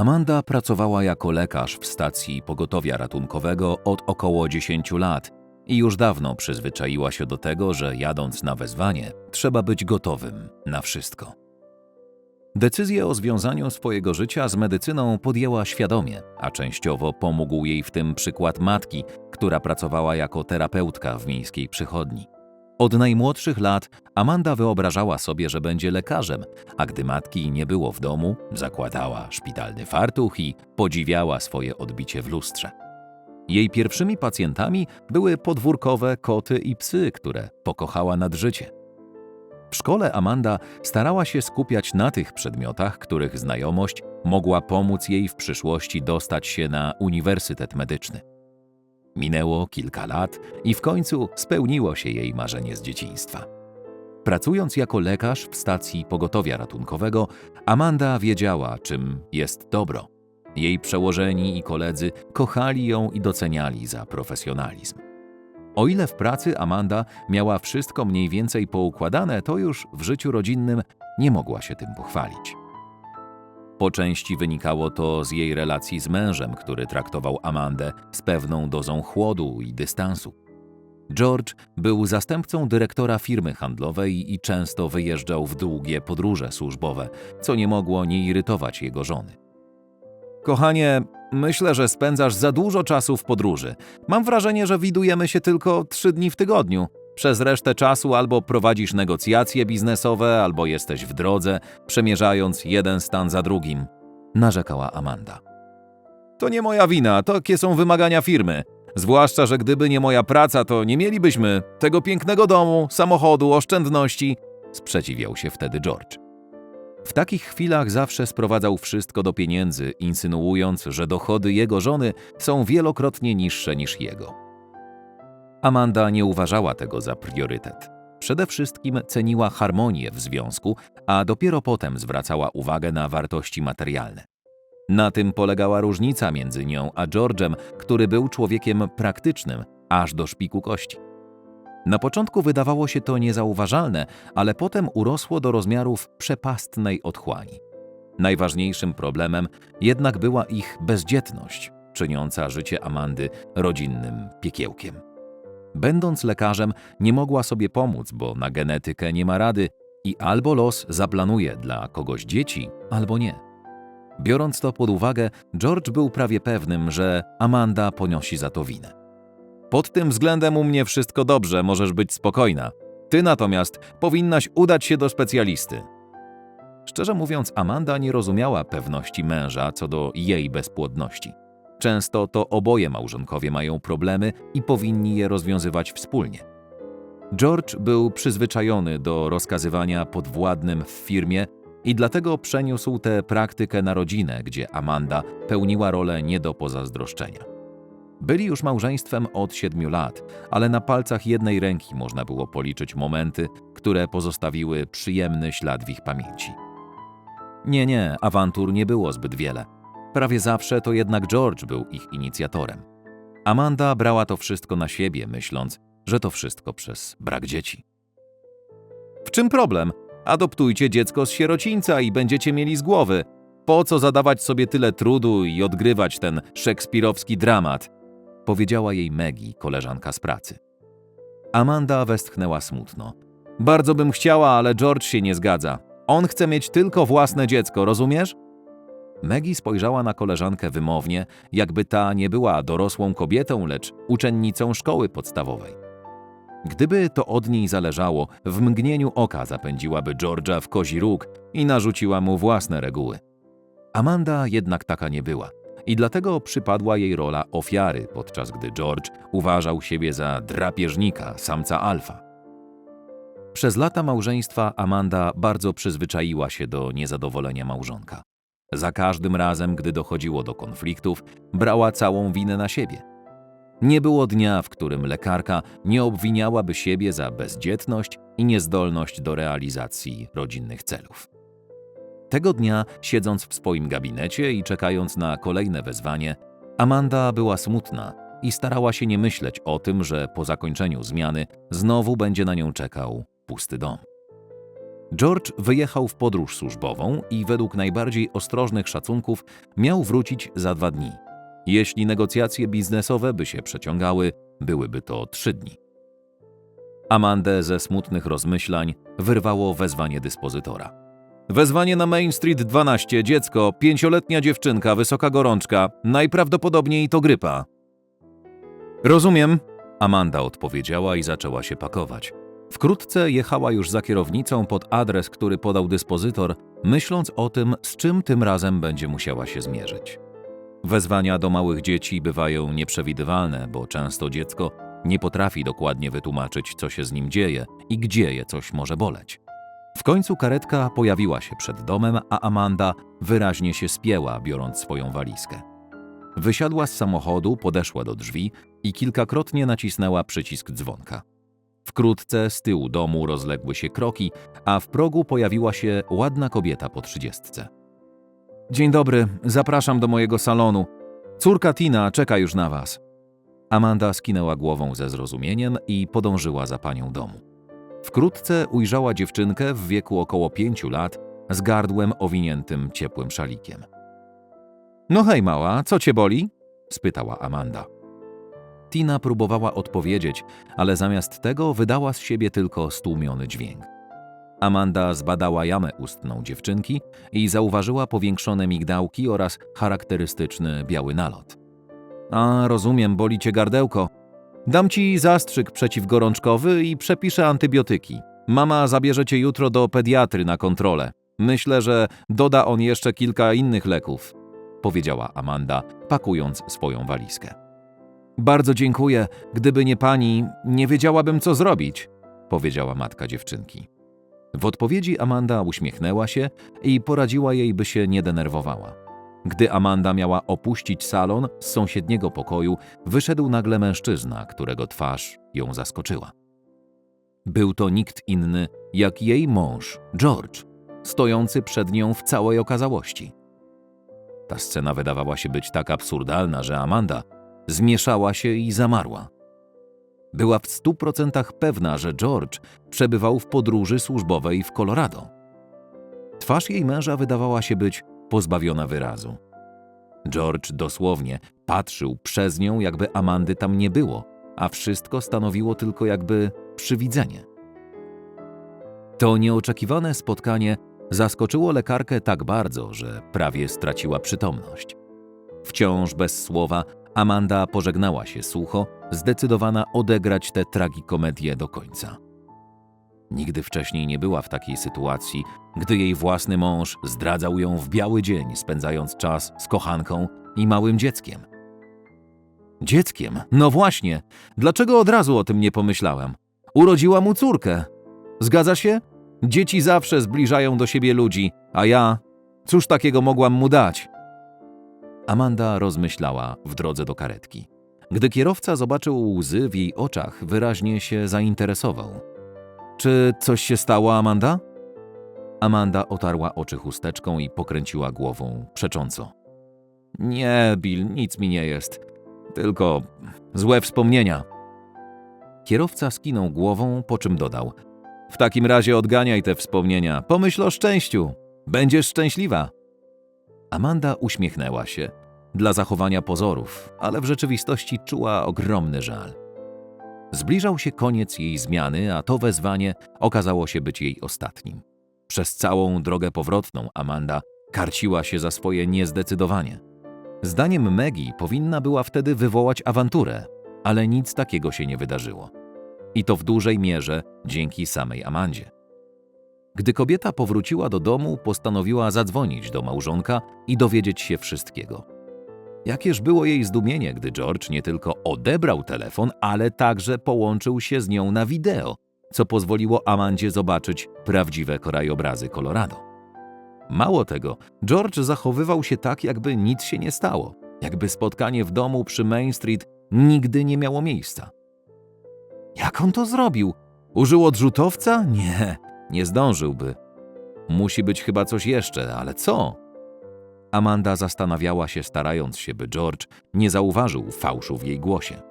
Amanda pracowała jako lekarz w stacji pogotowia ratunkowego od około 10 lat i już dawno przyzwyczaiła się do tego, że jadąc na wezwanie, trzeba być gotowym na wszystko. Decyzję o związaniu swojego życia z medycyną podjęła świadomie, a częściowo pomógł jej w tym przykład matki, która pracowała jako terapeutka w miejskiej przychodni. Od najmłodszych lat Amanda wyobrażała sobie, że będzie lekarzem, a gdy matki nie było w domu, zakładała szpitalny fartuch i podziwiała swoje odbicie w lustrze. Jej pierwszymi pacjentami były podwórkowe koty i psy, które pokochała nad życie. W szkole Amanda starała się skupiać na tych przedmiotach, których znajomość mogła pomóc jej w przyszłości dostać się na uniwersytet medyczny. Minęło kilka lat i w końcu spełniło się jej marzenie z dzieciństwa. Pracując jako lekarz w stacji pogotowia ratunkowego, Amanda wiedziała, czym jest dobro. Jej przełożeni i koledzy kochali ją i doceniali za profesjonalizm. O ile w pracy Amanda miała wszystko mniej więcej poukładane, to już w życiu rodzinnym nie mogła się tym pochwalić. Po części wynikało to z jej relacji z mężem, który traktował Amandę z pewną dozą chłodu i dystansu. George był zastępcą dyrektora firmy handlowej i często wyjeżdżał w długie podróże służbowe, co nie mogło nie irytować jego żony. Kochanie, myślę, że spędzasz za dużo czasu w podróży. Mam wrażenie, że widujemy się tylko trzy dni w tygodniu. Przez resztę czasu albo prowadzisz negocjacje biznesowe, albo jesteś w drodze, przemierzając jeden stan za drugim. Narzekała Amanda. To nie moja wina, takie są wymagania firmy. Zwłaszcza, że gdyby nie moja praca, to nie mielibyśmy tego pięknego domu, samochodu, oszczędności. Sprzeciwiał się wtedy George. W takich chwilach zawsze sprowadzał wszystko do pieniędzy, insynuując, że dochody jego żony są wielokrotnie niższe niż jego. Amanda nie uważała tego za priorytet. Przede wszystkim ceniła harmonię w związku, a dopiero potem zwracała uwagę na wartości materialne. Na tym polegała różnica między nią a George'em, który był człowiekiem praktycznym, aż do szpiku kości. Na początku wydawało się to niezauważalne, ale potem urosło do rozmiarów przepastnej otchłani. Najważniejszym problemem jednak była ich bezdzietność, czyniąca życie Amandy rodzinnym piekiełkiem. Będąc lekarzem, nie mogła sobie pomóc, bo na genetykę nie ma rady i albo los zaplanuje dla kogoś dzieci, albo nie. Biorąc to pod uwagę, George był prawie pewnym, że Amanda ponosi za to winę. Pod tym względem u mnie wszystko dobrze, możesz być spokojna. Ty natomiast powinnaś udać się do specjalisty. Szczerze mówiąc, Amanda nie rozumiała pewności męża co do jej bezpłodności. Często to oboje małżonkowie mają problemy i powinni je rozwiązywać wspólnie. George był przyzwyczajony do rozkazywania podwładnym w firmie i dlatego przeniósł tę praktykę na rodzinę, gdzie Amanda pełniła rolę nie do pozazdroszczenia. Byli już małżeństwem od siedmiu lat, ale na palcach jednej ręki można było policzyć momenty, które pozostawiły przyjemny ślad w ich pamięci. Nie, nie, awantur nie było zbyt wiele. Prawie zawsze to jednak George był ich inicjatorem. Amanda brała to wszystko na siebie, myśląc, że to wszystko przez brak dzieci. W czym problem? Adoptujcie dziecko z sierocińca i będziecie mieli z głowy. Po co zadawać sobie tyle trudu i odgrywać ten szekspirowski dramat? Powiedziała jej Maggie, koleżanka z pracy. Amanda westchnęła smutno. Bardzo bym chciała, ale George się nie zgadza. On chce mieć tylko własne dziecko, rozumiesz? Maggie spojrzała na koleżankę wymownie, jakby ta nie była dorosłą kobietą, lecz uczennicą szkoły podstawowej. Gdyby to od niej zależało, w mgnieniu oka zapędziłaby George'a w kozi róg i narzuciła mu własne reguły. Amanda jednak taka nie była i dlatego przypadła jej rola ofiary, podczas gdy George uważał siebie za drapieżnika, samca alfa. Przez lata małżeństwa Amanda bardzo przyzwyczaiła się do niezadowolenia małżonka. Za każdym razem, gdy dochodziło do konfliktów, brała całą winę na siebie. Nie było dnia, w którym lekarka nie obwiniałaby siebie za bezdzietność i niezdolność do realizacji rodzinnych celów. Tego dnia, siedząc w swoim gabinecie i czekając na kolejne wezwanie, Amanda była smutna i starała się nie myśleć o tym, że po zakończeniu zmiany znowu będzie na nią czekał pusty dom. George wyjechał w podróż służbową i według najbardziej ostrożnych szacunków miał wrócić za dwa dni. Jeśli negocjacje biznesowe by się przeciągały, byłyby to trzy dni. Amandę ze smutnych rozmyślań wyrwało wezwanie dyspozytora. Wezwanie na Main Street 12, dziecko, pięcioletnia dziewczynka, wysoka gorączka, najprawdopodobniej to grypa. Rozumiem, Amanda odpowiedziała i zaczęła się pakować. Wkrótce jechała już za kierownicą pod adres, który podał dyspozytor, myśląc o tym, z czym tym razem będzie musiała się zmierzyć. Wezwania do małych dzieci bywają nieprzewidywalne, bo często dziecko nie potrafi dokładnie wytłumaczyć, co się z nim dzieje i gdzie je coś może boleć. W końcu karetka pojawiła się przed domem, a Amanda wyraźnie się spięła, biorąc swoją walizkę. Wysiadła z samochodu, podeszła do drzwi i kilkakrotnie nacisnęła przycisk dzwonka. Wkrótce z tyłu domu rozległy się kroki, a w progu pojawiła się ładna kobieta po trzydziestce. Dzień dobry, zapraszam do mojego salonu. Córka Tina czeka już na was. Amanda skinęła głową ze zrozumieniem i podążyła za panią domu. Wkrótce ujrzała dziewczynkę w wieku około pięciu lat z gardłem owiniętym ciepłym szalikiem. No hej, mała, co cię boli? spytała Amanda. Tina próbowała odpowiedzieć, ale zamiast tego wydała z siebie tylko stłumiony dźwięk. Amanda zbadała jamę ustną dziewczynki i zauważyła powiększone migdałki oraz charakterystyczny biały nalot. A, rozumiem, boli cię gardełko. Dam ci zastrzyk przeciwgorączkowy i przepiszę antybiotyki. Mama zabierze cię jutro do pediatry na kontrolę. Myślę, że doda on jeszcze kilka innych leków, powiedziała Amanda, pakując swoją walizkę. Bardzo dziękuję. Gdyby nie pani, nie wiedziałabym, co zrobić, powiedziała matka dziewczynki. W odpowiedzi Amanda uśmiechnęła się i poradziła jej, by się nie denerwowała. Gdy Amanda miała opuścić salon z sąsiedniego pokoju, wyszedł nagle mężczyzna, którego twarz ją zaskoczyła. Był to nikt inny jak jej mąż, George, stojący przed nią w całej okazałości. Ta scena wydawała się być tak absurdalna, że Amanda zmieszała się i zamarła. Była w stu procentach pewna, że George przebywał w podróży służbowej w Colorado. Twarz jej męża wydawała się być pozbawiona wyrazu. George dosłownie patrzył przez nią, jakby Amandy tam nie było, a wszystko stanowiło tylko jakby przywidzenie. To nieoczekiwane spotkanie zaskoczyło lekarkę tak bardzo, że prawie straciła przytomność. Wciąż bez słowa Amanda pożegnała się sucho, zdecydowana odegrać tę tragikomedię do końca. Nigdy wcześniej nie była w takiej sytuacji, gdy jej własny mąż zdradzał ją w biały dzień, spędzając czas z kochanką i małym dzieckiem. Dzieckiem? No właśnie. Dlaczego od razu o tym nie pomyślałem? Urodziła mu córkę. Zgadza się? Dzieci zawsze zbliżają do siebie ludzi, a ja. Cóż takiego mogłam mu dać? Amanda rozmyślała w drodze do karetki. Gdy kierowca zobaczył łzy w jej oczach, wyraźnie się zainteresował. Czy coś się stało, Amanda? Amanda otarła oczy chusteczką i pokręciła głową przecząco. Nie, Bill, nic mi nie jest. Tylko złe wspomnienia. Kierowca skinął głową, po czym dodał: W takim razie odganiaj te wspomnienia. Pomyśl o szczęściu. Będziesz szczęśliwa. Amanda uśmiechnęła się dla zachowania pozorów, ale w rzeczywistości czuła ogromny żal. Zbliżał się koniec jej zmiany, a to wezwanie okazało się być jej ostatnim. Przez całą drogę powrotną Amanda karciła się za swoje niezdecydowanie. Zdaniem Maggie powinna była wtedy wywołać awanturę, ale nic takiego się nie wydarzyło. I to w dużej mierze dzięki samej Amandzie. Gdy kobieta powróciła do domu, postanowiła zadzwonić do małżonka i dowiedzieć się wszystkiego. Jakież było jej zdumienie, gdy George nie tylko odebrał telefon, ale także połączył się z nią na wideo, co pozwoliło Amandzie zobaczyć prawdziwe krajobrazy Colorado. Mało tego, George zachowywał się tak, jakby nic się nie stało, jakby spotkanie w domu przy Main Street nigdy nie miało miejsca. Jak on to zrobił? Użył odrzutowca? Nie, nie zdążyłby. Musi być chyba coś jeszcze, ale co? Amanda zastanawiała się, starając się, by George nie zauważył fałszu w jej głosie.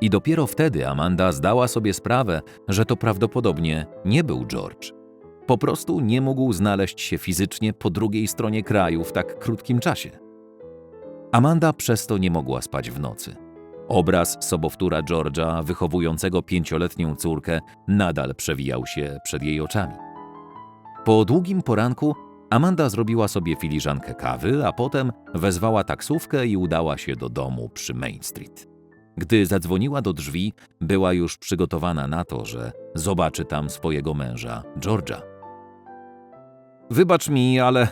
I dopiero wtedy Amanda zdała sobie sprawę, że to prawdopodobnie nie był George. Po prostu nie mógł znaleźć się fizycznie po drugiej stronie kraju w tak krótkim czasie. Amanda przez to nie mogła spać w nocy. Obraz sobowtóra George'a, wychowującego pięcioletnią córkę, nadal przewijał się przed jej oczami. Po długim poranku Amanda zrobiła sobie filiżankę kawy, a potem wezwała taksówkę i udała się do domu przy Main Street. Gdy zadzwoniła do drzwi, była już przygotowana na to, że zobaczy tam swojego męża, George'a. Wybacz mi, ale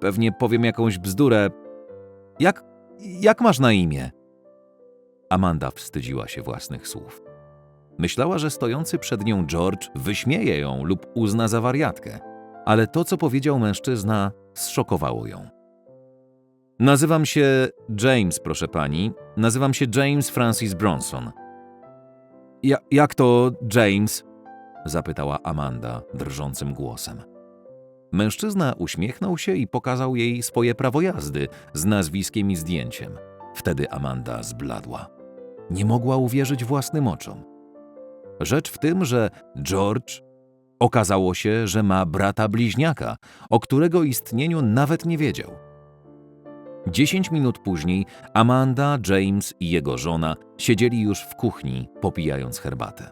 pewnie powiem jakąś bzdurę. Jak, jak masz na imię? Amanda wstydziła się własnych słów. Myślała, że stojący przed nią George wyśmieje ją lub uzna za wariatkę, ale to, co powiedział mężczyzna, zszokowało ją. Nazywam się James, proszę pani. Nazywam się James Francis Bronson. Ja, jak to James? zapytała Amanda drżącym głosem. Mężczyzna uśmiechnął się i pokazał jej swoje prawo jazdy z nazwiskiem i zdjęciem. Wtedy Amanda zbladła. Nie mogła uwierzyć własnym oczom. Rzecz w tym, że George okazało się, że ma brata bliźniaka, o którego istnieniu nawet nie wiedział. Dziesięć minut później Amanda, James i jego żona siedzieli już w kuchni, popijając herbatę.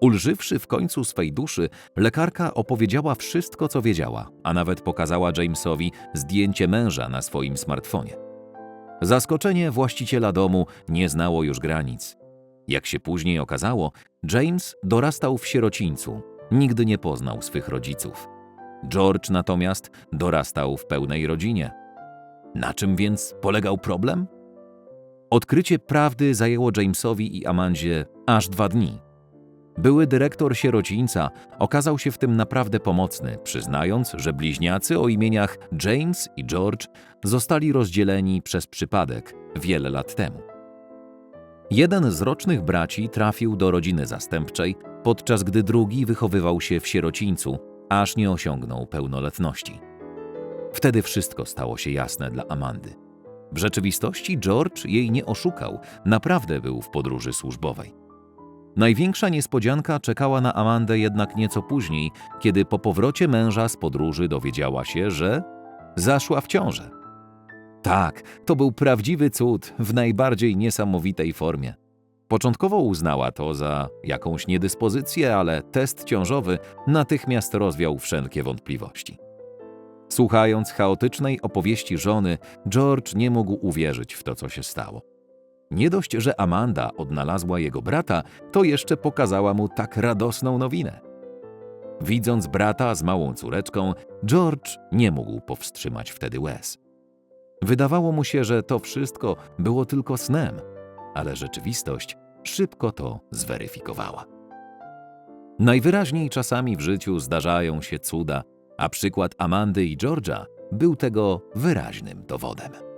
Ulżywszy w końcu swej duszy, lekarka opowiedziała wszystko, co wiedziała, a nawet pokazała Jamesowi zdjęcie męża na swoim smartfonie. Zaskoczenie właściciela domu nie znało już granic. Jak się później okazało, James dorastał w sierocińcu, nigdy nie poznał swych rodziców. George natomiast dorastał w pełnej rodzinie. Na czym więc polegał problem? Odkrycie prawdy zajęło Jamesowi i Amandzie aż dwa dni. Były dyrektor sierocińca okazał się w tym naprawdę pomocny, przyznając, że bliźniacy o imieniach James i George zostali rozdzieleni przez przypadek wiele lat temu. Jeden z rocznych braci trafił do rodziny zastępczej, podczas gdy drugi wychowywał się w sierocińcu, aż nie osiągnął pełnoletności. Wtedy wszystko stało się jasne dla Amandy. W rzeczywistości George jej nie oszukał, naprawdę był w podróży służbowej. Największa niespodzianka czekała na Amandę jednak nieco później, kiedy po powrocie męża z podróży dowiedziała się, że zaszła w ciążę. Tak, to był prawdziwy cud w najbardziej niesamowitej formie. Początkowo uznała to za jakąś niedyspozycję, ale test ciążowy natychmiast rozwiał wszelkie wątpliwości. Słuchając chaotycznej opowieści żony, George nie mógł uwierzyć w to, co się stało. Nie dość, że Amanda odnalazła jego brata, to jeszcze pokazała mu tak radosną nowinę. Widząc brata z małą córeczką, George nie mógł powstrzymać wtedy łez. Wydawało mu się, że to wszystko było tylko snem, ale rzeczywistość szybko to zweryfikowała. Najwyraźniej czasami w życiu zdarzają się cuda, a przykład Amandy i George'a był tego wyraźnym dowodem.